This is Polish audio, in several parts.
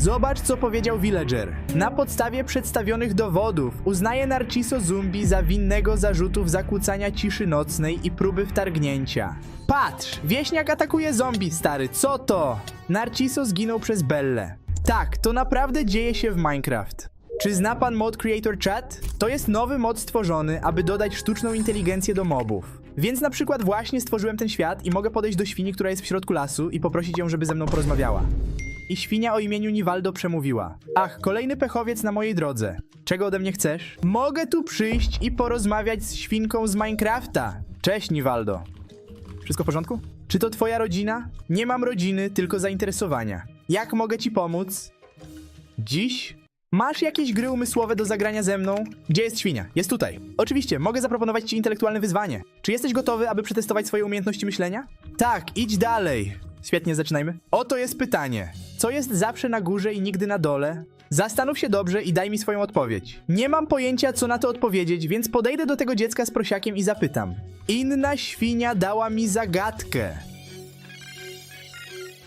Zobacz, co powiedział Villager. Na podstawie przedstawionych dowodów uznaje Narciso Zumbi za winnego zarzutów zakłócania ciszy nocnej i próby wtargnięcia. Patrz, wieśniak atakuje zombie, stary, co to? Narciso zginął przez Bellę. Tak, to naprawdę dzieje się w Minecraft. Czy zna pan mod Creator Chat? To jest nowy mod stworzony, aby dodać sztuczną inteligencję do mobów. Więc na przykład właśnie stworzyłem ten świat i mogę podejść do świni, która jest w środku lasu i poprosić ją, żeby ze mną porozmawiała. I świnia o imieniu Niwaldo przemówiła. Ach, kolejny pechowiec na mojej drodze. Czego ode mnie chcesz? Mogę tu przyjść i porozmawiać z świnką z Minecrafta. Cześć, Niwaldo. Wszystko w porządku? Czy to twoja rodzina? Nie mam rodziny, tylko zainteresowania. Jak mogę ci pomóc? Dziś? Masz jakieś gry umysłowe do zagrania ze mną? Gdzie jest świnia? Jest tutaj. Oczywiście, mogę zaproponować ci intelektualne wyzwanie. Czy jesteś gotowy, aby przetestować swoje umiejętności myślenia? Tak, idź dalej. Świetnie, zaczynajmy. Oto jest pytanie. Co jest zawsze na górze i nigdy na dole? Zastanów się dobrze i daj mi swoją odpowiedź. Nie mam pojęcia, co na to odpowiedzieć, więc podejdę do tego dziecka z prosiakiem i zapytam. Inna świnia dała mi zagadkę.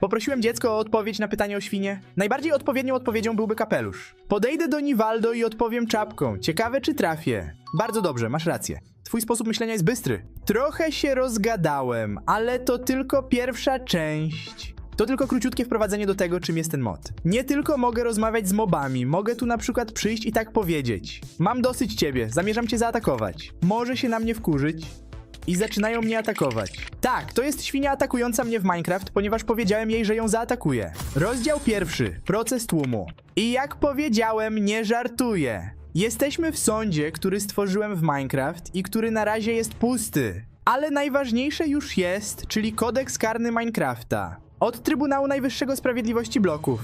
Poprosiłem dziecko o odpowiedź na pytanie o świnie. Najbardziej odpowiednią odpowiedzią byłby kapelusz. Podejdę do Niwaldo i odpowiem czapką. Ciekawe, czy trafię. Bardzo dobrze, masz rację. Twój sposób myślenia jest bystry. Trochę się rozgadałem, ale to tylko pierwsza część. To tylko króciutkie wprowadzenie do tego, czym jest ten mod. Nie tylko mogę rozmawiać z mobami, mogę tu na przykład przyjść i tak powiedzieć. Mam dosyć ciebie, zamierzam cię zaatakować. Może się na mnie wkurzyć, i zaczynają mnie atakować. Tak, to jest świnia atakująca mnie w Minecraft, ponieważ powiedziałem jej, że ją zaatakuję. Rozdział pierwszy. Proces tłumu. I jak powiedziałem, nie żartuję. Jesteśmy w sądzie, który stworzyłem w Minecraft i który na razie jest pusty. Ale najważniejsze już jest, czyli kodeks karny Minecrafta. Od Trybunału Najwyższego Sprawiedliwości Bloków.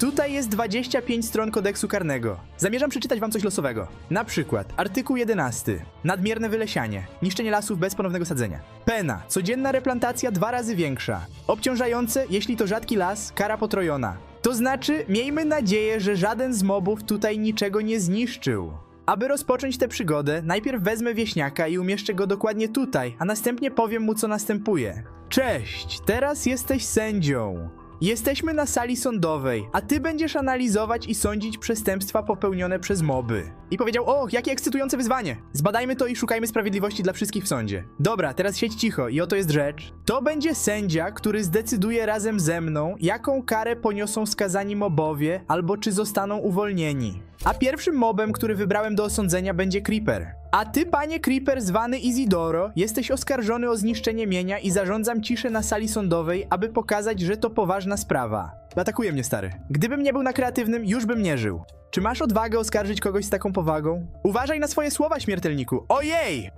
Tutaj jest 25 stron kodeksu karnego. Zamierzam przeczytać wam coś losowego. Na przykład artykuł 11. Nadmierne wylesianie. Niszczenie lasów bez ponownego sadzenia. Pena. Codzienna replantacja dwa razy większa. Obciążające, jeśli to rzadki las, kara potrojona. To znaczy, miejmy nadzieję, że żaden z mobów tutaj niczego nie zniszczył. Aby rozpocząć tę przygodę, najpierw wezmę wieśniaka i umieszczę go dokładnie tutaj, a następnie powiem mu, co następuje. Cześć, teraz jesteś sędzią. Jesteśmy na sali sądowej, a ty będziesz analizować i sądzić przestępstwa popełnione przez moby. I powiedział: O, jakie ekscytujące wyzwanie! Zbadajmy to i szukajmy sprawiedliwości dla wszystkich w sądzie. Dobra, teraz siedź cicho i oto jest rzecz. To będzie sędzia, który zdecyduje razem ze mną, jaką karę poniosą skazani mobowie albo czy zostaną uwolnieni. A pierwszym mobem, który wybrałem do osądzenia będzie Creeper. A ty, panie Creeper, zwany Isidoro, jesteś oskarżony o zniszczenie mienia i zarządzam ciszę na sali sądowej, aby pokazać, że to poważna sprawa. Atakuje mnie, stary. Gdybym nie był na kreatywnym, już bym nie żył. Czy masz odwagę oskarżyć kogoś z taką powagą? Uważaj na swoje słowa, śmiertelniku. Ojej!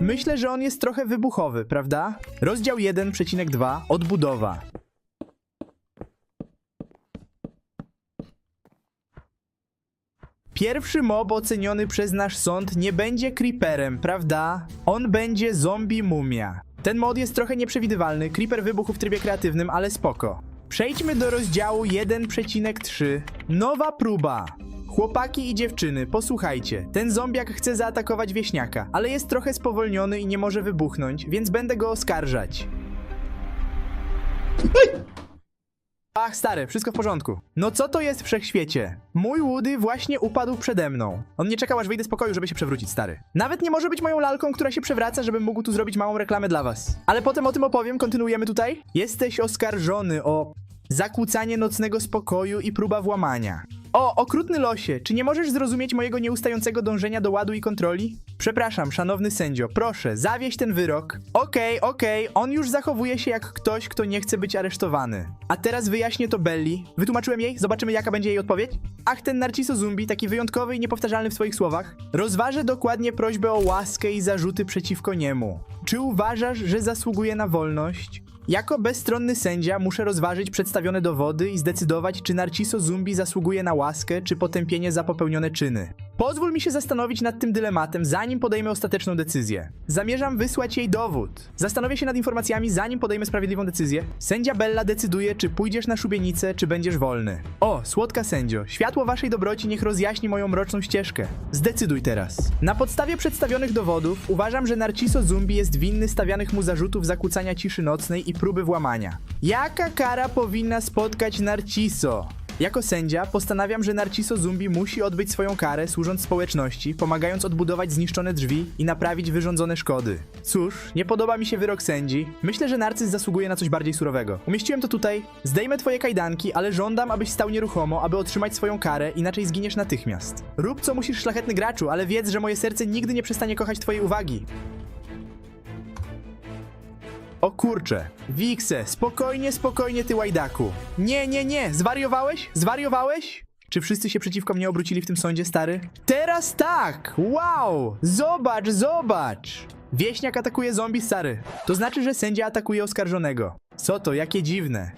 Myślę, że on jest trochę wybuchowy, prawda? Rozdział 1,2 Odbudowa. Pierwszy mob oceniony przez nasz sąd nie będzie creeperem, prawda? On będzie zombie mumia. Ten mod jest trochę nieprzewidywalny, creeper wybuchł w trybie kreatywnym, ale spoko. Przejdźmy do rozdziału 1,3. Nowa próba. Chłopaki i dziewczyny, posłuchajcie. Ten zombiak chce zaatakować wieśniaka, ale jest trochę spowolniony i nie może wybuchnąć, więc będę go oskarżać. Ach, stary, wszystko w porządku. No co to jest wszechświecie? Mój Woody właśnie upadł przede mną. On nie czekał, aż wyjdę z pokoju, żeby się przewrócić, stary. Nawet nie może być moją lalką, która się przewraca, żebym mógł tu zrobić małą reklamę dla was. Ale potem o tym opowiem, kontynuujemy tutaj. Jesteś oskarżony o zakłócanie nocnego spokoju i próba włamania. O, okrutny losie, czy nie możesz zrozumieć mojego nieustającego dążenia do ładu i kontroli? Przepraszam, szanowny sędzio, proszę, zawieź ten wyrok. Okej, okej, on już zachowuje się jak ktoś, kto nie chce być aresztowany. A teraz wyjaśnię to Belli. Wytłumaczyłem jej, zobaczymy jaka będzie jej odpowiedź. Ach, ten Narciso Zumbi, taki wyjątkowy i niepowtarzalny w swoich słowach. Rozważę dokładnie prośbę o łaskę i zarzuty przeciwko niemu. Czy uważasz, że zasługuje na wolność? Jako bezstronny sędzia muszę rozważyć przedstawione dowody i zdecydować, czy Narciso Zumbi zasługuje na łaskę, czy potępienie za popełnione czyny. Pozwól mi się zastanowić nad tym dylematem, zanim podejmę ostateczną decyzję. Zamierzam wysłać jej dowód. Zastanowię się nad informacjami, zanim podejmę sprawiedliwą decyzję. Sędzia Bella decyduje, czy pójdziesz na szubienicę, czy będziesz wolny. O, słodka sędzio, światło waszej dobroci niech rozjaśni moją mroczną ścieżkę. Zdecyduj teraz. Na podstawie przedstawionych dowodów uważam, że Narciso Zumbi jest winny stawianych mu zarzutów zakłócania ciszy nocnej i próby włamania. Jaka kara powinna spotkać Narciso? Jako sędzia postanawiam, że Narciso Zumbi musi odbyć swoją karę, służąc społeczności, pomagając odbudować zniszczone drzwi i naprawić wyrządzone szkody. Cóż, nie podoba mi się wyrok sędzi. Myślę, że Narcyz zasługuje na coś bardziej surowego. Umieściłem to tutaj. Zdejmę twoje kajdanki, ale żądam, abyś stał nieruchomo, aby otrzymać swoją karę, inaczej zginiesz natychmiast. Rób co musisz, szlachetny graczu, ale wiedz, że moje serce nigdy nie przestanie kochać twojej uwagi. O kurcze. Wikse, spokojnie, spokojnie, ty łajdaku. Nie, nie, nie, zwariowałeś? Zwariowałeś? Czy wszyscy się przeciwko mnie obrócili w tym sądzie, stary? Teraz tak! Wow! Zobacz, zobacz! Wieśniak atakuje zombie, stary. To znaczy, że sędzia atakuje oskarżonego. Co to, jakie dziwne.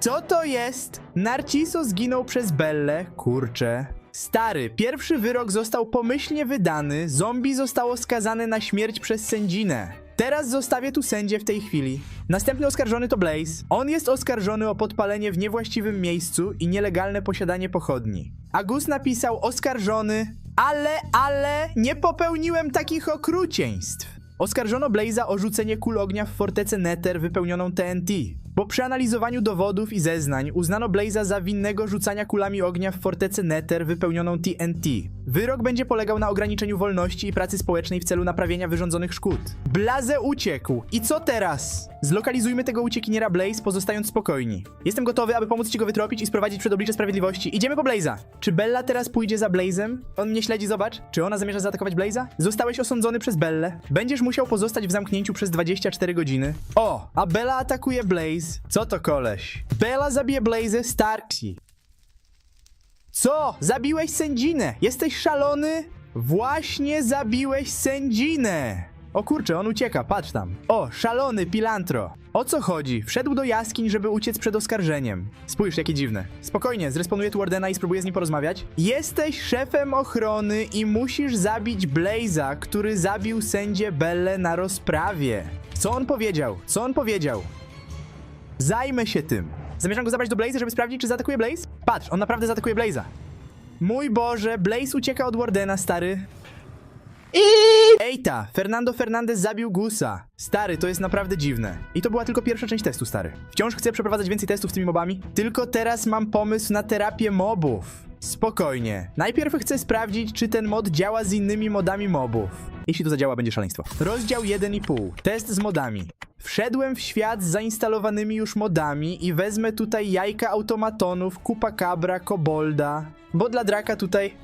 Co to jest? Narciso zginął przez Bellę, kurczę. Stary, pierwszy wyrok został pomyślnie wydany, zombie zostało skazane na śmierć przez sędzinę. Teraz zostawię tu sędzię w tej chwili. Następny oskarżony to Blaze. On jest oskarżony o podpalenie w niewłaściwym miejscu i nielegalne posiadanie pochodni. Agus napisał oskarżony, ale, ale nie popełniłem takich okrucieństw. Oskarżono Blaze'a o rzucenie kul ognia w fortecę Nether wypełnioną TNT. Po przeanalizowaniu dowodów i zeznań uznano Blaze'a za winnego rzucania kulami ognia w fortecę Nether wypełnioną TNT. Wyrok będzie polegał na ograniczeniu wolności i pracy społecznej w celu naprawienia wyrządzonych szkód. Blaze uciekł. I co teraz? Zlokalizujmy tego uciekiniera Blaze, pozostając spokojni. Jestem gotowy, aby pomóc ci go wytropić i sprowadzić przed oblicze sprawiedliwości. Idziemy po Blaze'a. Czy Bella teraz pójdzie za Blazem? On mnie śledzi, zobacz. Czy ona zamierza zaatakować Blaze'a? Zostałeś osądzony przez Bellę. Będziesz musiał pozostać w zamknięciu przez 24 godziny. O, a Bella atakuje Blaze. Co to koleś? Bella zabije Blaze Starksi. Co? Zabiłeś sędzinę! Jesteś szalony? Właśnie zabiłeś sędzinę! O kurczę, on ucieka, patrz tam. O, szalony pilantro. O co chodzi? Wszedł do jaskiń, żeby uciec przed oskarżeniem. Spójrz, jakie dziwne. Spokojnie, zresponuję tu Wardena i spróbuję z nim porozmawiać. Jesteś szefem ochrony i musisz zabić Blaze'a, który zabił sędzię Belle na rozprawie. Co on powiedział? Co on powiedział? Zajmę się tym. Zamierzam go zabrać do Blaze'a, żeby sprawdzić, czy zaatakuje Blaze? Patrz, on naprawdę zaatakuje Blaze'a. Mój Boże, Blaze ucieka od Wardena, stary. Ejta, Fernando Fernandez zabił Gusa. Stary, to jest naprawdę dziwne. I to była tylko pierwsza część testu, stary. Wciąż chcę przeprowadzać więcej testów z tymi mobami. Tylko teraz mam pomysł na terapię mobów. Spokojnie. Najpierw chcę sprawdzić, czy ten mod działa z innymi modami mobów. Jeśli to zadziała, będzie szaleństwo. Rozdział 1,5. Test z modami. Wszedłem w świat z zainstalowanymi już modami i wezmę tutaj jajka automatonów, kupakabra, kobolda. Bo dla draka tutaj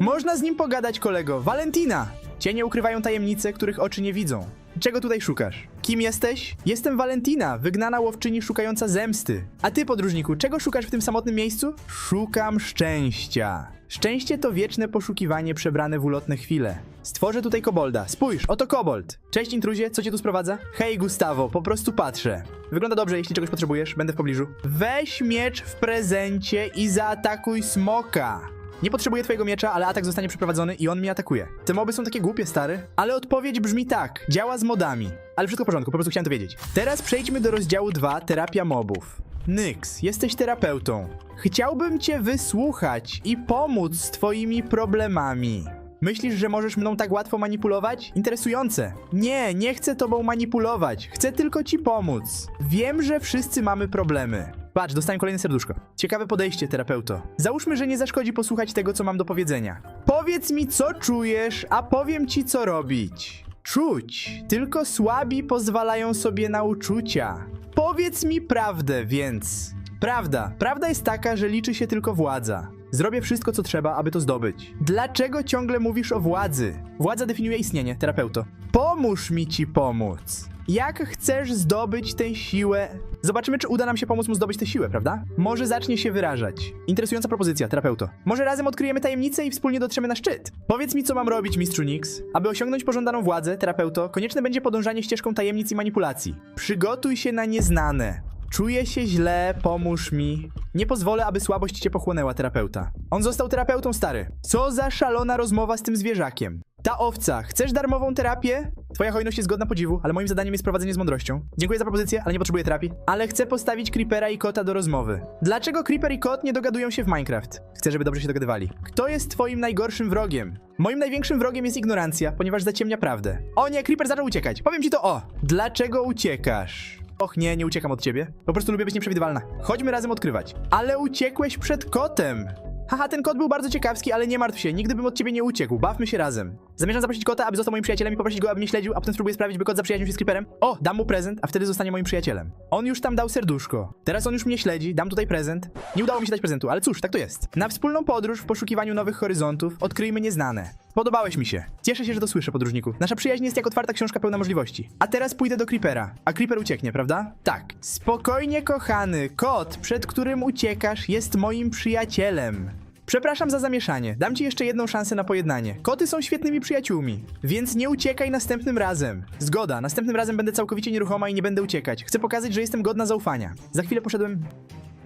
można z nim pogadać, kolego. Valentina! Cienie ukrywają tajemnice, których oczy nie widzą. Czego tutaj szukasz? Kim jesteś? Jestem Valentina, wygnana łowczyni szukająca zemsty. A ty, podróżniku, czego szukasz w tym samotnym miejscu? Szukam szczęścia. Szczęście to wieczne poszukiwanie przebrane w ulotne chwile. Stworzę tutaj kobolda. Spójrz, oto kobold. Cześć intruzie, co cię tu sprowadza? Hej Gustavo, po prostu patrzę. Wygląda dobrze, jeśli czegoś potrzebujesz, będę w pobliżu. Weź miecz w prezencie i zaatakuj smoka. Nie potrzebuję twojego miecza, ale atak zostanie przeprowadzony i on mnie atakuje. Te moby są takie głupie, stary. Ale odpowiedź brzmi tak. Działa z modami. Ale wszystko w porządku, po prostu chciałem to wiedzieć. Teraz przejdźmy do rozdziału 2, terapia mobów. Nyx, jesteś terapeutą. Chciałbym cię wysłuchać i pomóc z twoimi problemami. Myślisz, że możesz mną tak łatwo manipulować? Interesujące. Nie, nie chcę tobą manipulować. Chcę tylko ci pomóc. Wiem, że wszyscy mamy problemy. Patrz, dostałem kolejne serduszko. Ciekawe podejście, terapeuto. Załóżmy, że nie zaszkodzi posłuchać tego, co mam do powiedzenia. Powiedz mi, co czujesz, a powiem ci, co robić. Czuć. Tylko słabi pozwalają sobie na uczucia. Powiedz mi prawdę, więc. Prawda. Prawda jest taka, że liczy się tylko władza. Zrobię wszystko, co trzeba, aby to zdobyć. Dlaczego ciągle mówisz o władzy? Władza definiuje istnienie, terapeuto. Pomóż mi ci pomóc. Jak chcesz zdobyć tę siłę? Zobaczymy, czy uda nam się pomóc mu zdobyć tę siłę, prawda? Może zacznie się wyrażać. Interesująca propozycja, terapeuto. Może razem odkryjemy tajemnicę i wspólnie dotrzemy na szczyt. Powiedz mi, co mam robić, mistrzu Nix. Aby osiągnąć pożądaną władzę, terapeuto, konieczne będzie podążanie ścieżką tajemnic i manipulacji. Przygotuj się na nieznane. Czuję się źle, pomóż mi. Nie pozwolę, aby słabość cię pochłonęła, terapeuta. On został terapeutą, stary. Co za szalona rozmowa z tym zwierzakiem. Ta owca, chcesz darmową terapię? Twoja hojność jest godna podziwu, ale moim zadaniem jest prowadzenie z mądrością. Dziękuję za propozycję, ale nie potrzebuję terapii. Ale chcę postawić Creepera i Kota do rozmowy. Dlaczego Creeper i Kot nie dogadują się w Minecraft? Chcę, żeby dobrze się dogadywali. Kto jest twoim najgorszym wrogiem? Moim największym wrogiem jest ignorancja, ponieważ zaciemnia prawdę. O nie, Creeper zaczął uciekać. Powiem ci to o. Dlaczego uciekasz? Och nie, nie uciekam od ciebie. Po prostu lubię być nieprzewidywalna. Chodźmy razem odkrywać. Ale uciekłeś przed kotem. Haha, ten kot był bardzo ciekawski, ale nie martw się, nigdy bym od ciebie nie uciekł. Bawmy się razem. Zamierzam zaprosić kota, aby został moim przyjacielem i poprosić go, aby mnie śledził, a potem spróbuję sprawić, by kot zaprzyjaźnił się z Creeperem. O, dam mu prezent, a wtedy zostanie moim przyjacielem. On już tam dał serduszko. Teraz on już mnie śledzi, dam tutaj prezent. Nie udało mi się dać prezentu, ale cóż, tak to jest. Na wspólną podróż w poszukiwaniu nowych horyzontów odkryjmy nieznane. Podobałeś mi się. Cieszę się, że to słyszę, podróżniku. Nasza przyjaźń jest jak otwarta książka pełna możliwości. A teraz pójdę do Creepera. A Creeper ucieknie, prawda? Tak. Spokojnie, kochany. Kot, przed którym uciekasz, jest moim przyjacielem. Przepraszam za zamieszanie. Dam ci jeszcze jedną szansę na pojednanie. Koty są świetnymi przyjaciółmi, więc nie uciekaj następnym razem. Zgoda, następnym razem będę całkowicie nieruchoma i nie będę uciekać. Chcę pokazać, że jestem godna zaufania. Za chwilę poszedłem.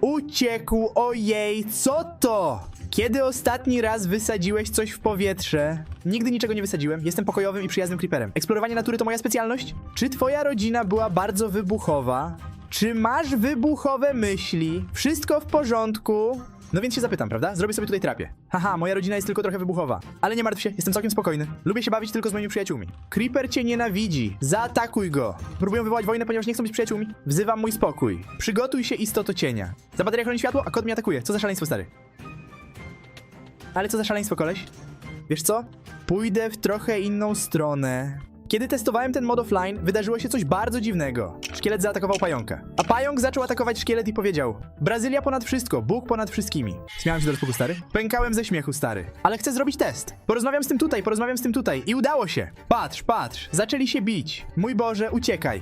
Uciekł, ojej, co to? Kiedy ostatni raz wysadziłeś coś w powietrze? Nigdy niczego nie wysadziłem. Jestem pokojowym i przyjaznym creeperem. Eksplorowanie natury to moja specjalność? Czy twoja rodzina była bardzo wybuchowa? Czy masz wybuchowe myśli? Wszystko w porządku? No więc się zapytam, prawda? Zrobię sobie tutaj terapię. Haha, moja rodzina jest tylko trochę wybuchowa. Ale nie martw się, jestem całkiem spokojny. Lubię się bawić tylko z moimi przyjaciółmi. Creeper cię nienawidzi. Zaatakuj go. Próbują wywołać wojnę, ponieważ nie chcą być przyjaciółmi. Wzywam mój spokój. Przygotuj się, istoto cienia. Za bateria chroni światło, a kot mnie atakuje. Co za szaleństwo, stary. Ale co za szaleństwo, koleś? Wiesz co? Pójdę w trochę inną stronę. Kiedy testowałem ten mod offline, wydarzyło się coś bardzo dziwnego. Szkielet zaatakował pająka. A pająk zaczął atakować szkielet i powiedział: Brazylia ponad wszystko, Bóg ponad wszystkimi. Śmiałem się do rozpuku, stary. Pękałem ze śmiechu, stary. Ale chcę zrobić test. Porozmawiam z tym tutaj, porozmawiam z tym tutaj. I udało się. Patrz, patrz. Zaczęli się bić. Mój Boże, uciekaj.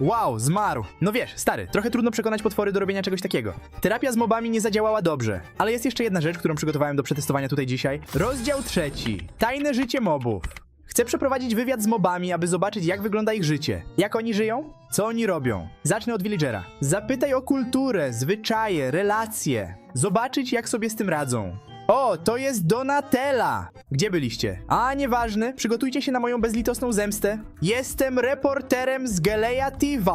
Wow, zmarł. No wiesz, stary, trochę trudno przekonać potwory do robienia czegoś takiego. Terapia z mobami nie zadziałała dobrze, ale jest jeszcze jedna rzecz, którą przygotowałem do przetestowania tutaj dzisiaj. Rozdział trzeci. Tajne życie mobów. Chcę przeprowadzić wywiad z mobami, aby zobaczyć, jak wygląda ich życie. Jak oni żyją? Co oni robią? Zacznę od villagera. Zapytaj o kulturę, zwyczaje, relacje. Zobaczyć, jak sobie z tym radzą. O, to jest Donatella! Gdzie byliście? A, nieważne, przygotujcie się na moją bezlitosną zemstę. Jestem reporterem z Geleia TV.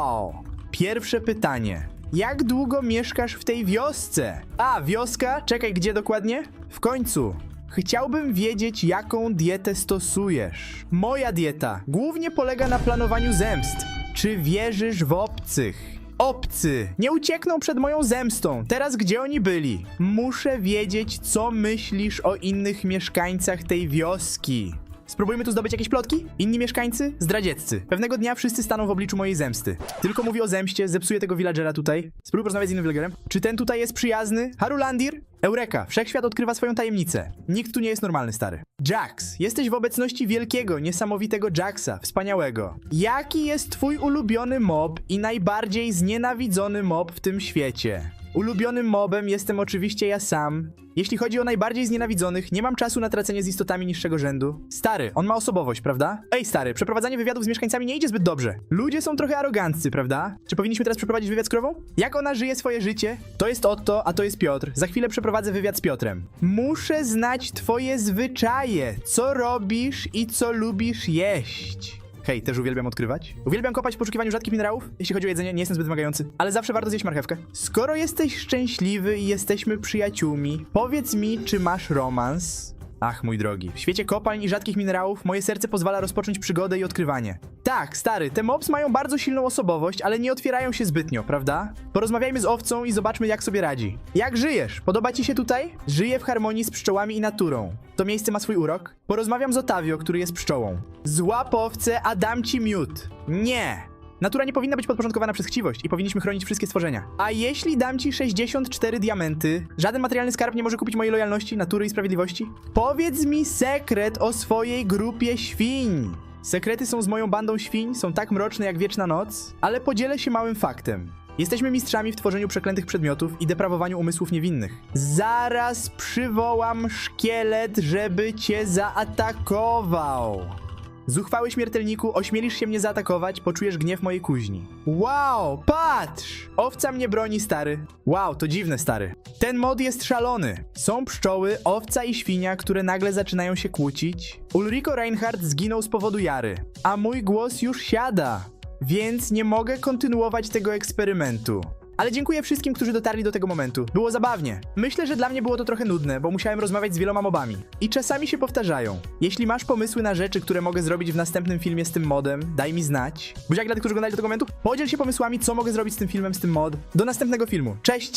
Pierwsze pytanie. Jak długo mieszkasz w tej wiosce? A, wioska? Czekaj, gdzie dokładnie? W końcu. Chciałbym wiedzieć, jaką dietę stosujesz. Moja dieta głównie polega na planowaniu zemst. Czy wierzysz w obcych? Obcy! Nie uciekną przed moją zemstą. Teraz gdzie oni byli? Muszę wiedzieć, co myślisz o innych mieszkańcach tej wioski. Spróbujmy tu zdobyć jakieś plotki? Inni mieszkańcy? Zdradzieccy. Pewnego dnia wszyscy staną w obliczu mojej zemsty. Tylko mówię o zemście, zepsuję tego villagera tutaj. Spróbuj porozmawiać z innym villagerem. Czy ten tutaj jest przyjazny? Harulandir? Eureka, wszechświat odkrywa swoją tajemnicę. Nikt tu nie jest normalny, stary. Jax, jesteś w obecności wielkiego, niesamowitego Jaxa, wspaniałego. Jaki jest twój ulubiony mob i najbardziej znienawidzony mob w tym świecie? Ulubionym mobem jestem oczywiście ja sam. Jeśli chodzi o najbardziej znienawidzonych, nie mam czasu na tracenie z istotami niższego rzędu. Stary, on ma osobowość, prawda? Ej, stary, przeprowadzanie wywiadów z mieszkańcami nie idzie zbyt dobrze. Ludzie są trochę aroganccy, prawda? Czy powinniśmy teraz przeprowadzić wywiad z krową? Jak ona żyje swoje życie? To jest Otto, a to jest Piotr. Za chwilę przeprowadzę wywiad z Piotrem. Muszę znać twoje zwyczaje. Co robisz i co lubisz jeść? Hej, też uwielbiam odkrywać. Uwielbiam kopać w poszukiwaniu rzadkich minerałów. Jeśli chodzi o jedzenie, nie jestem zbyt wymagający, ale zawsze warto zjeść marchewkę. Skoro jesteś szczęśliwy i jesteśmy przyjaciółmi, powiedz mi, czy masz romans? Ach, mój drogi, w świecie kopalń i rzadkich minerałów moje serce pozwala rozpocząć przygodę i odkrywanie. Tak, stary, te mobs mają bardzo silną osobowość, ale nie otwierają się zbytnio, prawda? Porozmawiajmy z owcą i zobaczmy, jak sobie radzi. Jak żyjesz? Podoba ci się tutaj? Żyję w harmonii z pszczołami i naturą. To miejsce ma swój urok? Porozmawiam z Otavio, który jest pszczołą. Złap owcę, a dam ci miód. Nie! Natura nie powinna być podporządkowana przez chciwość i powinniśmy chronić wszystkie stworzenia. A jeśli dam ci 64 diamenty, żaden materialny skarb nie może kupić mojej lojalności, natury i sprawiedliwości? Powiedz mi sekret o swojej grupie świń. Sekrety są z moją bandą świń, są tak mroczne jak wieczna noc, ale podzielę się małym faktem. Jesteśmy mistrzami w tworzeniu przeklętych przedmiotów i deprawowaniu umysłów niewinnych. Zaraz przywołam szkielet, żeby cię zaatakował. Zuchwały śmiertelniku, ośmielisz się mnie zaatakować, poczujesz gniew mojej kuźni. Wow, patrz! Owca mnie broni, stary. Wow, to dziwne, stary. Ten mod jest szalony. Są pszczoły, owca i świnia, które nagle zaczynają się kłócić. Ulriko Reinhardt zginął z powodu Jary, a mój głos już siada. Więc nie mogę kontynuować tego eksperymentu. Ale dziękuję wszystkim, którzy dotarli do tego momentu. Było zabawnie. Myślę, że dla mnie było to trochę nudne, bo musiałem rozmawiać z wieloma mobami. I czasami się powtarzają. Jeśli masz pomysły na rzeczy, które mogę zrobić w następnym filmie z tym modem, daj mi znać. Buziak dla tych, którzy oglądali do tego momentu. Podziel się pomysłami, co mogę zrobić z tym filmem, z tym mod. Do następnego filmu. Cześć!